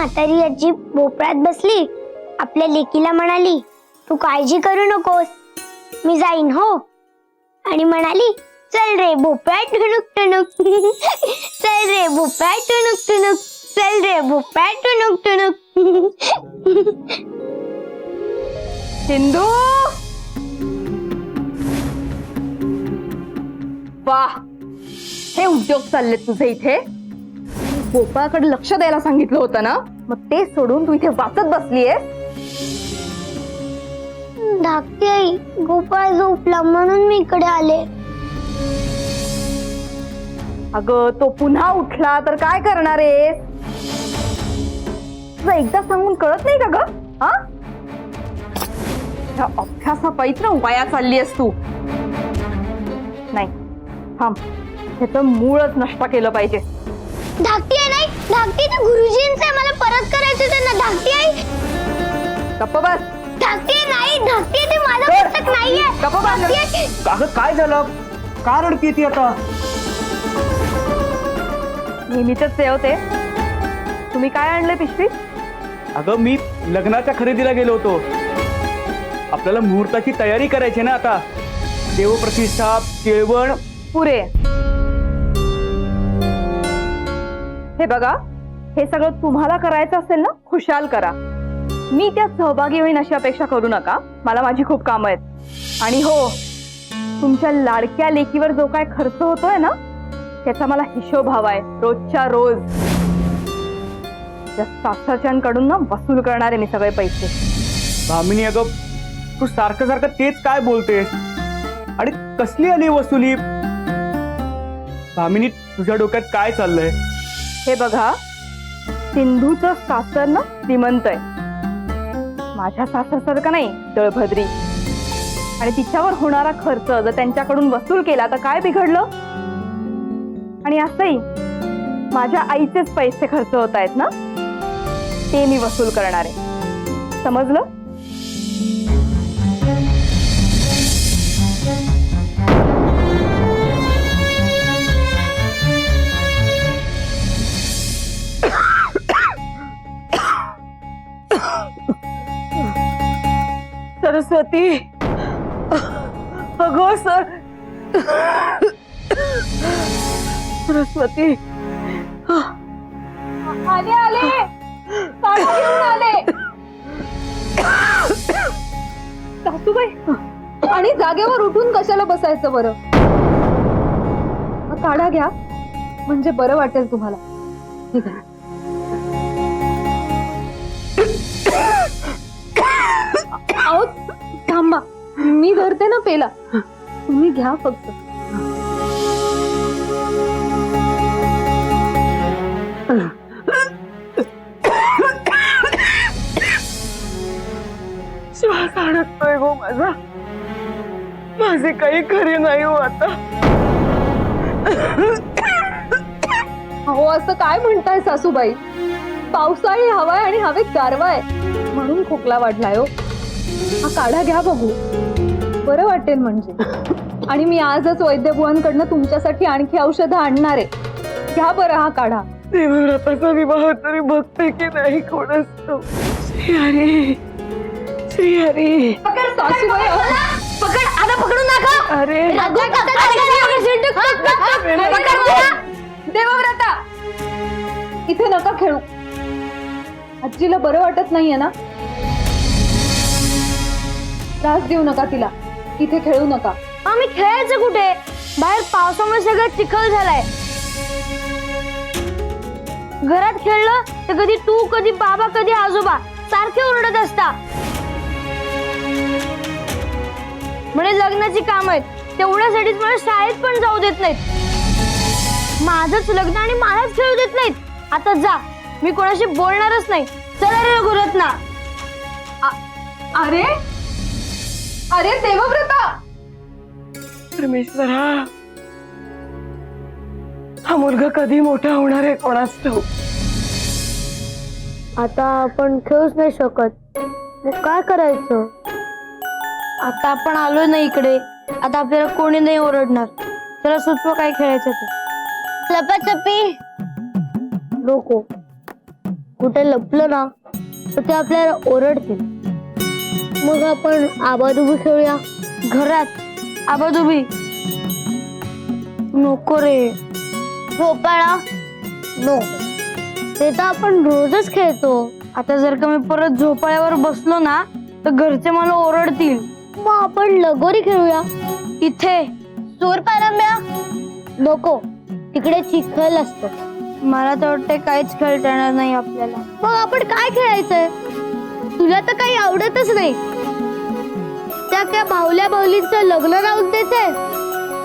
म्हातारी आजी भोपळ्यात बसली आपल्या लेकीला म्हणाली तू काळजी करू नकोस मी जाईन हो. आणि म्हणाली चल रे भोपळा टुणूक टुणूक चल रे भोपळा टुणूक टुणूक चल रे भोपळा टुणूक टुणूक सिंधू! वा हे उद्योग चालले तुझे इथे? गोपाळकडे लक्ष द्यायला सांगितलं होतं ना? मग ते सोडून तू इथे वाचत बसलीयस? धाकटी आई गोपाळ झोपला म्हणून मी इकडे आले. अगं तो पुन्हा उठला तर काय करणार आहेस तुला एकदा सांगून कळत नाही का ग? हा? ह्या अभ्यासापायीच ना वाया चालली आहेस तू. नाही थांब. ह्याचं मूळच नष्ट केलं पाहिजे. धाकटी आई नाही? धाकटी ते गुरुजींचे मला परत करायचे त्यांना धाकटी आई गप्प बस. धाकटी नाही. धाकटी आई, ते माझं. पुस्तक नाहीये गप्प बस. धाकटी अगं काय झालं? का रडते ती आता नेहमीच होते तुम्ही काय आणले पिशवीत अगं मी लग्नाच्या खरेदीला गेलो होतो. आपल्याला मुहूर्ताची तयारी करायची ना आता. देवप्रतिष्ठा केळवण. पुरे. हे बघा हे सगळं तुम्हाला करायचं असेल ना खुशाल करा. मी त्यात सहभागी होईन अशी अपेक्षा करू नका. मला माझी खूप कामं आहेत. आणि हो तुमच्या लाडक्या लेकीवर जो काय खर्च होतोय ना त्याचा मला हिशोब हवाय रोजच्या रोज. त्या सासरच्यांकडून ना वसूल करणारे मी सगळे पैसे. भामिनी अगं तू सारखं सारखं तेच काय बोलतेस? आणि कसली आली वसुली? भामिनी तुझ्या डोक्यात काय चाललंय? हे बघा. सिंधूचं सासर ना श्रीमंत आहे. माझ्या सासरसारखं नाही? दळभद्री. आणि तिच्यावर होणारा खर्च जर त्यांच्याकडून वसूल केला तर काय बिघडलं? आणि असंही माझ्या आईचेच पैसे खर्च होत आहेत ना? ते मी वसूल करणार आहे. समजलं? होती. अगो सर. सरस्वती. आले आले. आले. सासूबाई आणि जागेवर उठून कशाला बसायचं बरं? काढा घ्या. म्हणजे बरं वाटेल तुम्हाला. ठीक आहे. मी धरते ना पेला. तुम्ही घ्या फक्त. श्वास अडकतोय गो माझा. माझे काही खरे नाही हो आता. अहो असं काय म्हणताय सासूबाई? पावसाळी हवाय आणि हवेत गारवा आहे म्हणून खोकला वाढलाय हो. हा काढा घ्या बघू. बरं वाटेल म्हणजे. आणि मी आजच वैद्यभुवांकडनं तुमच्यासाठी आणखी औषधं आणणार आहे. घ्या बरं हा काढा. देवव्रताचा विवाह तरी बघते की नाही कोणच श्रीहरी श्रीहरी. पकड सासूबाई. अहो. पकड आता पकडू नका अरे राजा कसा देवव्रता. इथे नका खेळू. आजीला बरं वाटत नाहीये ना? त्रास देऊ नका तिला. इथे खेळू नका. आम्ही खेळायचं कुठे? बाहेर पावसामुळे सगळं चिखल झालाय. घरात खेळलं तर कधी तू कधी बाबा कधी आजोबा सारखे ओरडत असता. म्हणे लग्नाची काम आहेत. तेवढ्यासाठीच मला शाळेत पण जाऊ देत नाहीत. माझंच लग्न आणि मलाच खेळू देत नाहीत. आता जा. मी कोणाशी बोलणारच नाही. चला रे गुरत्ना अरे? अरे देवव्रता! परमेश्वरा हा मुलगा कधी मोठा होणार आहे कोणाच ठाऊक आता आपण खेळूच नाही शकत. मग काय करायचं? आता आपण आलो ना इकडे. आता आपल्याला कोणी नाही ओरडणार. त्याला सुचवा काय खेळायचं ते. लपाछपी. नको. कुठे लपलं ना तर ते आपल्याला ओरडतील. मग आपण आबादुबी खेळूया. घरात आबादुबी नको रे. भोपाळा? नो. ते तर आपण रोजच खेळतो. आता जर का मी परत झोपाळ्यावर बसलो ना तर घरचे मला ओरडतील. मग आपण लगोरी खेळूया. इथे. चोर पारंब्या. नको. तिकडे चिखल असतो. मला तर वाटते काहीच खेळता येणार नाही आपल्याला. मग आपण काय खेळायचंय? तुला तर काही आवडतच नाही. त्या त्या भावल्या भावलींचं लग्न राहून देते.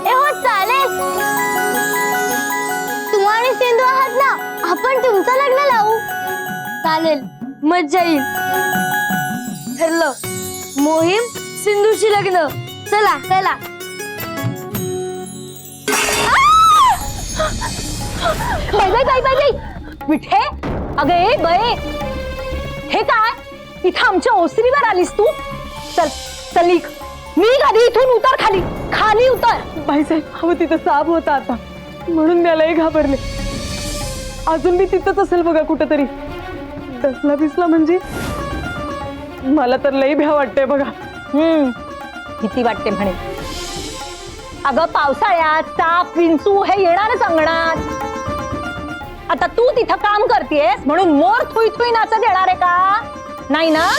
ए हो चालेल तू आणि सिंधू आहात ना आपण तुमचं लग्न लावू. चालेल मज्जा येईल. ठरलं. मोहीम सिंधूची लग्न. चला चला. बाई बाई बाई बाई. विठे अगं बये हे काय? इथं आमच्या ओसरीवर आलीस तू? चल. चल निघ निघ आधी इथून उतर खाली खाली उतर. बाईसाहेब अहो तिथं साप होता आता. म्हणून त्यालाही घाबरले. अजून मी तिथंच असेल बघा कुठंतरी. दसला बिसला म्हणजे? मला तर लई भ्या वाटतंय बघा. हम्म. भीती वाटते म्हणे. अगं पावसाळ्यात साप विंचू हे येणारच अंगणात. आता तू तिथं काम करतेस म्हणून मोर थुई थुई नाचत येणार आहे का? नाही ना?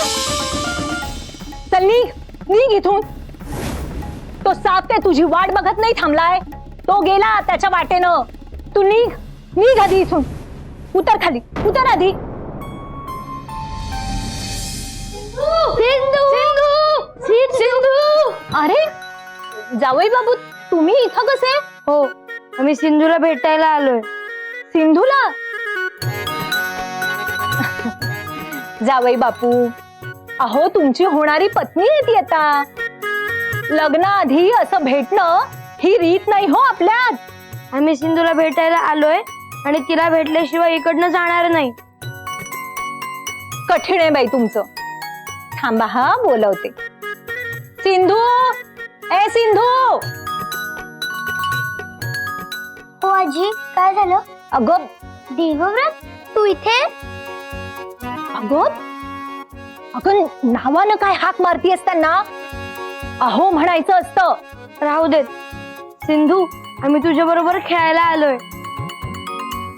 चल निघ. निघ इथून तो साप काय तुझी वाट बघत नाही थांबलाय? तो गेला त्याच्या वाटेनं. तू निघ. निघ आधी इथून. उतर खाली. उतर आधी. सिंधू! सिंधू! अरे जावई बाबू तुम्ही इथं कसे? हो आम्ही सिंधूला भेटायला आलोय. सिंधूला? जावई बापू अहो तुमची होणारी पत्नी येते आता. लग्नाआधी असं भेटणं ही रीत नाही हो आपल्यात. आम्ही सिंधूला भेटायला आलोय आणि तिला भेटल्याशिवाय इकडनं जाणार नाही. कठीण आहे बाई तुमचं. थांबा हा बोलवते. सिंधू! ए सिंधू! हो आजी काय झालं? अगं देवव्रत तू इथे? अगं अगं नावानं काय हाक मारतीयस त्यांना अहो म्हणायचं असतं. राहू देत. सिंधू आम्ही तुझ्या बरोबर खेळायला आलोय.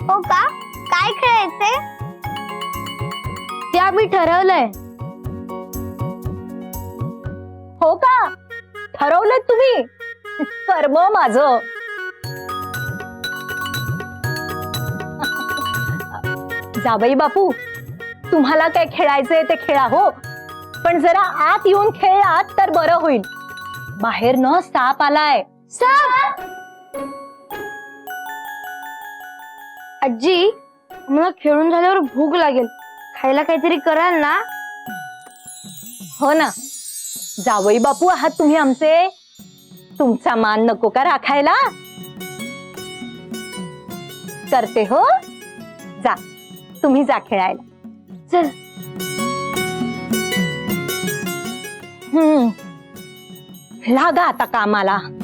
हो का? काय खेळायचंय? ते आम्ही ठरवलंय. हो का? ठरवलं तुम्ही. कर्म माझ. जावई बापू तुम्हाला काय खेळायचंय ते खेळा हो. पण जरा आत येऊन खेळलात तर बरं होईल. बाहेर न साप आलाय. साप? आजी मला खेळून झाल्यावर भूक लागेल. खायला काहीतरी कराल ना? हो ना. जावई बापू आहात तुम्ही आमचे. तुमचा मान नको का राखायला? करते हो. जा. तुम्ही जा खेळायला. चल. हम्म. लागा आता कामाला.